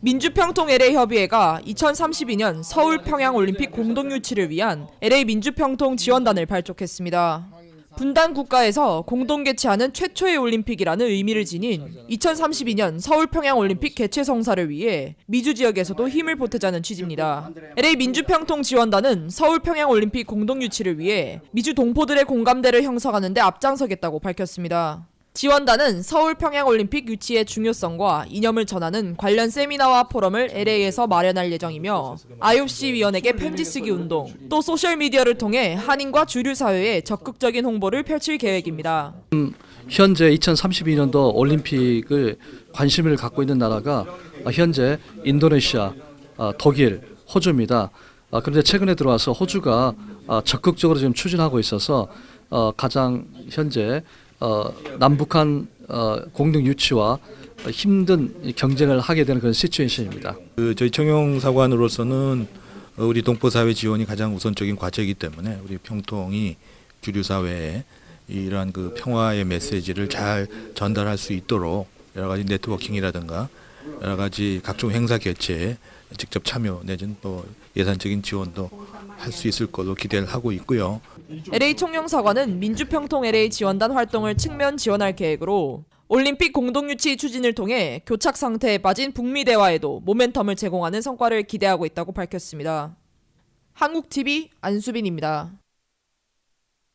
민주평통 LA 협의회가 2032년 서울 평양 올림픽 공동 유치를 위한 LA 민주평통 지원단을 발족했습니다. 분단 국가에서 공동 개최하는 최초의 올림픽이라는 의미를 지닌 2032년 서울 평양 올림픽 개최 성사를 위해 미주 지역에서도 힘을 보태자는 취지입니다. LA 민주평통 지원단은 서울 평양 올림픽 공동 유치를 위해 미주 동포들의 공감대를 형성하는 데 앞장서겠다고 밝혔습니다. 지원단은 서울 평양 올림픽 유치의 중요성과 이념을 전하는 관련 세미나와 포럼을 LA에서 마련할 예정이며 IOC 위원에게 편지 쓰기 운동, 또 소셜 미디어를 통해 한인과 주류 사회에 적극적인 홍보를 펼칠 계획입니다. 현재 2032년도 올림픽을 관심을 갖고 있는 나라가 어, 현재 인도네시아, 어, 독일, 호주입니다. 어, 그런데 최근에 들어와서 호주가 어, 적극적으로 지금 추진하고 있어서 어, 가장 현재 어, 남북한 어, 공동 유치와 힘든 이 경쟁을 하게 되는 그런 시츄에이션입니다. 그 저희 청용 사관으로서는 어, 우리 동포 사회 지원이 가장 우선적인 과제이기 때문에 우리 평통이 주류 사회에 이러한 그 평화의 메시지를 잘 전달할 수 있도록 여러 가지 네트워킹이라든가 여러 가지 각종 행사 개최에 직접 참여 내지는 또 예산적인 지원도 할 수 있을 걸로 기대를 하고 있고요. LA 총영사관은 민주평통 LA 지원단 활동을 측면 지원할 계획으로 올림픽 공동 유치 추진을 통해 교착 상태에 빠진 북미 대화에도 모멘텀을 제공하는 성과를 기대하고 있다고 밝혔습니다. 한국 TV 안수빈입니다.